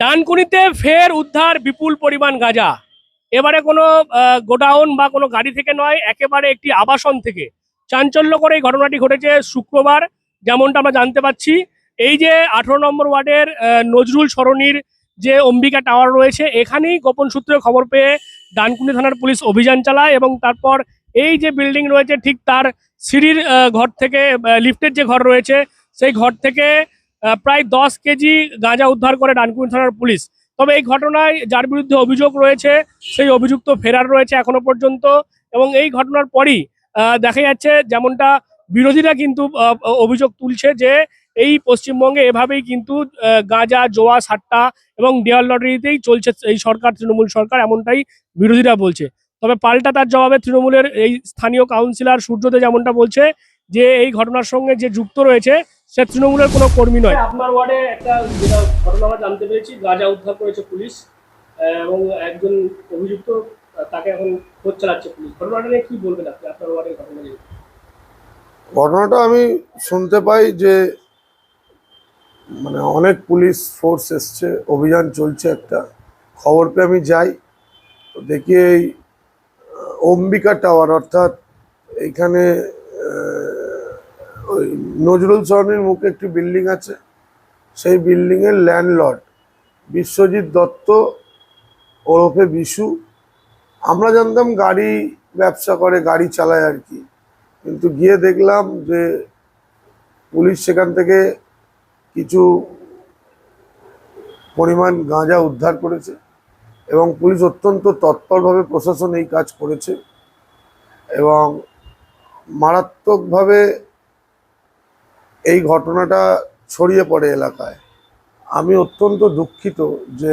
ডানকুনিতে ফের উদ্ধার বিপুল পরিমাণ গাঁজা। এবারে কোনো গোডাউন বা কোনো গাড়ি থেকে নয়, একেবারে একটি আবাসন থেকে। চাঞ্চল্যকর এই ঘটনাটি ঘটেছে শুক্রবার, যেমনটা আমরা জানতে পাচ্ছি। এই যে আঠারো নম্বর ওয়ার্ডের নজরুল সরণির যে অম্বিকা টাওয়ার রয়েছে, এখানেই গোপন সূত্রে খবর পেয়ে ডানকুনি থানার পুলিশ অভিযান চালায় এবং তারপর এই যে বিল্ডিং রয়েছে, ঠিক তার সিঁড়ির ঘর থেকে লিফটের যে ঘর রয়েছে, সেই ঘর থেকে প্রায় দশ কেজি গাঁজা উদ্ধার করে ডানকুনি থানার পুলিশ। তবে এই ঘটনায় যার বিরুদ্ধে অভিযোগ রয়েছে, সেই অভিযুক্ত ফেরার রয়েছে এখনও পর্যন্ত এবং এই ঘটনার পরই দেখা যাচ্ছে যেমনটা বিরোধীরা কিন্তু অভিযোগ তুলছে যে এই পশ্চিমবঙ্গে এভাবেই কিন্তু গাঁজা, জোয়া, সাট্টা এবং ডিয়ার লটারিতেই চলছে এই সরকার, তৃণমূল সরকার এমনটাই বিরোধীরা বলছে। তবে পাল্টা তার জবাবে তৃণমূলের এই স্থানীয় কাউন্সিলর সূর্যদে যেমনটা বলছে যে এই ঘটনার সঙ্গে যে যুক্ত রয়েছে সে তৃণমূলের কোনো কর্মী নয়। আপনার ওয়ার্ডে একটা যেটা ঘটনা আমরা জানতে পেরেছি গাঁজা উদ্ধার করেছে পুলিশ এবং একজন অভিযুক্ত তাকে এখন খোঁজ চালাচ্ছে পুলিশ। ঘটনাটা নিয়ে কি বলবেন আপনি? আপনার ওয়ার্ডের ঘটনা নিয়ে। ঘটনাটা আমি শুনতে পাই যে মানে অনেক পুলিশ ফোর্স এসছে অভিযান চলছে একটা। খবর পেয়ে আমি যাই। দেখি এই অম্বিকা টাওয়ার অর্থাৎ এইখানে নজরুল সরণির মুখে একটি বিল্ডিং আছে। সেই বিল্ডিংয়ের ল্যান্ডলর্ড বিশ্বজিৎ দত্ত, ওরফে বিশু। আমরা জানতাম গাড়ি ব্যবসা করে, গাড়ি চালায় আর কি। কিন্তু গিয়ে দেখলাম যে পুলিশ সেখান থেকে কিছু পরিমাণ গাঁজা উদ্ধার করেছে এবং পুলিশ অত্যন্ত তৎপরভাবে প্রশাসন এই কাজ করেছে এবং মারাত্মকভাবে এই ঘটনাটা ছড়িয়ে পড়ে এলাকায়। আমি অত্যন্ত দুঃখিত যে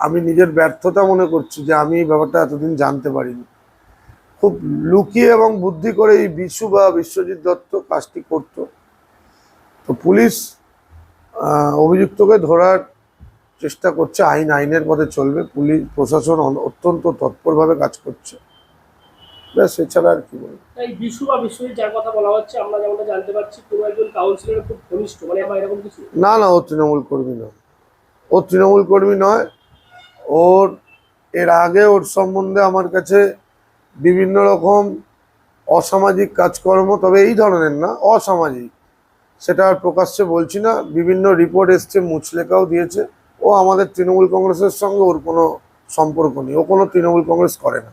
আমি নিজের ব্যর্থতা মনে করছি যে আমি এই ব্যাপারটা এতদিন জানতে পারিনি। খুব লুকিয়ে এবং বুদ্ধি করে এই বিশু বা বিশ্বজিৎ দত্ত কাজটি করত। তো পুলিশ অভিযুক্তকে ধরার চেষ্টা করছে, আইন, আইনের পথে চলবে। পুলিশ, প্রশাসন অত্যন্ত তৎপরভাবে কাজ করছে। ব্যাস এছাড়া আর কি বলব। এই বিশু বা বিশ্বজিৎ যার কথা বলা হচ্ছে আমরা যেমনটা জানতে পারছি কোনো একজন কাউন্সিলরের খুব ঘনিষ্ঠ মানে বা এরকম কিছু? না না ও তৃণমূল কর্মী নয়। ও তৃণমূল কর্মী নয়। ওর এর আগে ওর সম্বন্ধে আমার কাছে বিভিন্ন রকম অসামাজিক কাজকর্ম তবে এই ধরনের না অসামাজিক। সেটা আর প্রকাশ্যে বলছি না বিভিন্ন রিপোর্ট এসছে মুচলেখাও দিয়েছে। ও আমাদের তৃণমূল কংগ্রেসের সঙ্গে ওর কোনো সম্পর্ক নেই ও কোনো তৃণমূল কংগ্রেস করে না।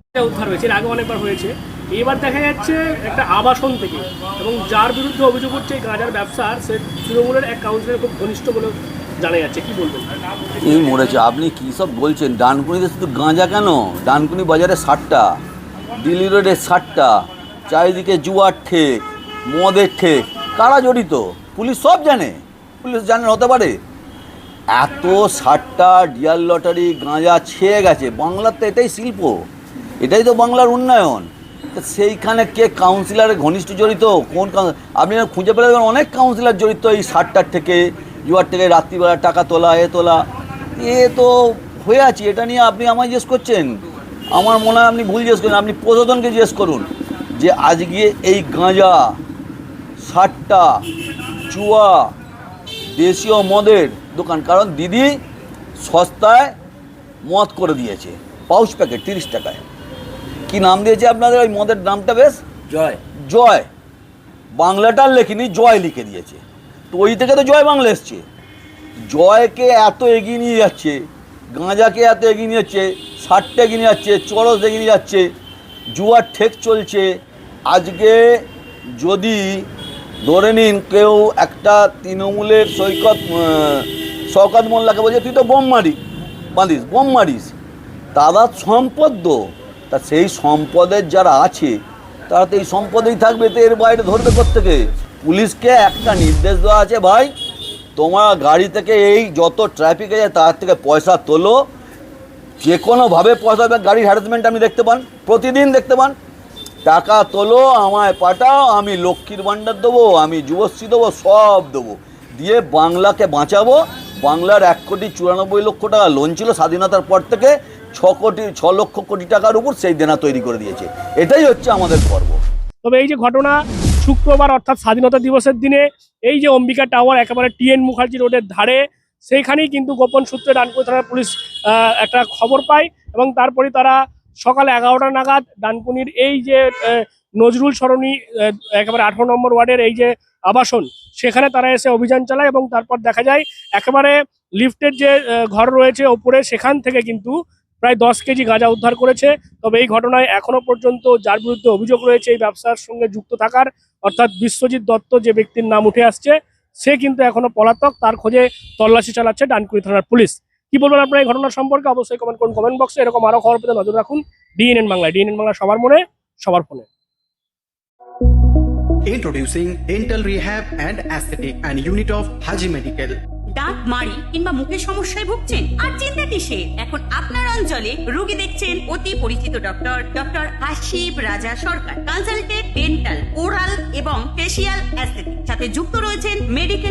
উদ্ধার হয়েছে আগে অনেকবার হয়েছে। এবার দেখা যাচ্ছে একটা আবাসন থেকে, এবং যার বিরুদ্ধে অভিযোগ হচ্ছে গাঁজার ব্যবসার, সে তৃণমূলের এক কাউন্সিলর খুব ঘনিষ্ঠ বলে জানা যাচ্ছে। কি বলবেন? এই মরেছে। আপনি কী সব বলছেন? ডানকুনিতে শুধু গাঁজা কেন? ডানকুনি বাজারে ষাটটা, দিল্লি রোডে ষাটটা, চারিদিকে জুয়ার ঠেক, মদের ঠেক। কারা জড়িত? পুলিশ সব জানে। পুলিশ জানে হতে পারে। এত ষাটটা, ডিয়ার লটারি, গাঁজা ছেয়ে গেছে। বাংলার তো এটাই শিল্প। এটাই তো বাংলার উন্নয়ন। সেইখানে কে কাউন্সিলরের ঘনিষ্ঠ জড়িত? কোন আপনি খুঁজে পেলে অনেক কাউন্সিলর জড়িত এই ষাটটার থেকে। জুয়ার থেকে রাত্রিবেলা টাকা তোলা, এ তোলা। এ তো হয়ে আছে, এটা নিয়ে আপনি আমায় জিজ্ঞেস করছেন। আমার মনে হয় আপনি ভুল জিজ্ঞেস করুন, আপনি প্রশাসনকে জিজ্ঞেস করুন। যে আজকে এই গাঁজা, ষাটটা, চুয়া, দেশীয় মদের দোকান। কারণ দিদি সস্তায় মদ করে দিয়েছে, পাউচ প্যাকেট তিরিশ টাকায়। কি নাম দিয়েছে আপনাদের? ওই মদের নামটা বেশ? জয়। জয়। বাংলাটার লেখিনি জয় লিখে দিয়েছে। তো ওই থেকে তো জয় বাংলা এসছে। জয়কে এত এগিয়ে নিয়ে যাচ্ছে গাঁজাকে এত এগিয়ে নিয়ে যাচ্ছে ষাটটা এগিয়ে নিয়ে যাচ্ছে চরস এগিয়ে নিয়ে যাচ্ছে জুয়ার ঠেক চলছে। আজকে যদি ধরে নিন কেউ একটা তৃণমূলের সৈকত শওকত মোল্লাকে বলছে তুই তো বোম মারি বাঁধিস বোম মারিস। তারা সম্পদ তো। সেই সম্পদের যারা আছে, তারা তো এই সম্পদেই থাকবে, তো এর বাইরে ধরবে থেকে পুলিশকে একটা নির্দেশ দেওয়া আছে, ভাই, তোমার গাড়ি থেকে এই যত ট্রাফিক আছে তার থেকে পয়সা তোলো। যে কোনোভাবে পয়সা গাড়ির হ্যারাসমেন্ট আপনি দেখতে পান, প্রতিদিন দেখতে পান। টাকা তোলো, আমায় পাঠাও, আমি লক্ষ্মীর ভাণ্ডার দেবো, আমি যুবশ্রী দেবো, সব দেবো। দিয়ে বাংলাকে বাঁচাবো। বাংলার এক কোটি চুরানব্বই লক্ষ টাকা লোন ছিল স্বাধীনতার পর থেকে। ছ কোটি, ছ লক্ষ কোটি টাকার উপর সেই দেনা তৈরি করে দিয়েছে। এটাই হচ্ছে আমাদের পর্ব। তবে এই যে ঘটনা, শুক্রবার অর্থাৎ স্বাধীনতা দিবসের দিনে, এই যে অম্বিকা টাওয়ার, একেবারে টিএন মুখার্জি রোডের ধারে, সেইখানেই কিন্তু গোপন সূত্রে ডানকুনি থানার পুলিশ একটা খবর পায় এবং তারপরে তারা সকাল এগারোটা নাগাদ ডানকুনির এই যে নজরুল সরণি একেবারে আঠারো নম্বর ওয়ার্ডের এই যে আবাসন, সেখানে তারা এসে অভিযান চালায় এবং তারপর দেখা যায়, একেবারে লিফটের যে ঘর রয়েছে ওপরে, সেখান থেকে কিন্তু প্রায় দশ কেজি গাঁজা উদ্ধার করেছে। তবে এই ঘটনায় এখনও পর্যন্ত যার বিরুদ্ধে অভিযোগ রয়েছে, এই ব্যবসার সঙ্গে যুক্ত থাকার, অর্থাৎ বিশ্বজিৎ দত্ত যে ব্যক্তির নাম উঠে আসছে, সে কিন্তু এখনও পলাতক। তার খোঁজে তল্লাশি চালাচ্ছে ডানকুড়ি থানার পুলিশ। কি বলবেন আপনার এই ঘটনা সম্পর্কে? অবশ্যই কমেন্ট করুন কমেন্ট বক্সে এরকম আরও খবর পেতে নজর রাখুন ডিএনএন বাংলায় ডিএনএন বাংলা। সবার মনে, সবার ফোনে। Introducing Dental Rehab and Aesthetic and Unit of Haji Medical. দাঁত, মাড়ি কিংবা মুখের সমস্যায় ভুগছেন? আর চিন্তা কিসে এখন আপনার অঞ্চলে রোগী দেখছেন অতি পরিচিত doctor doctor Ashib Raja Sarkar. Consulted dental oral এবং ফেসিয়াল অ্যাস্থেটিক সাথে যুক্ত রয়েছেন মেডিকেল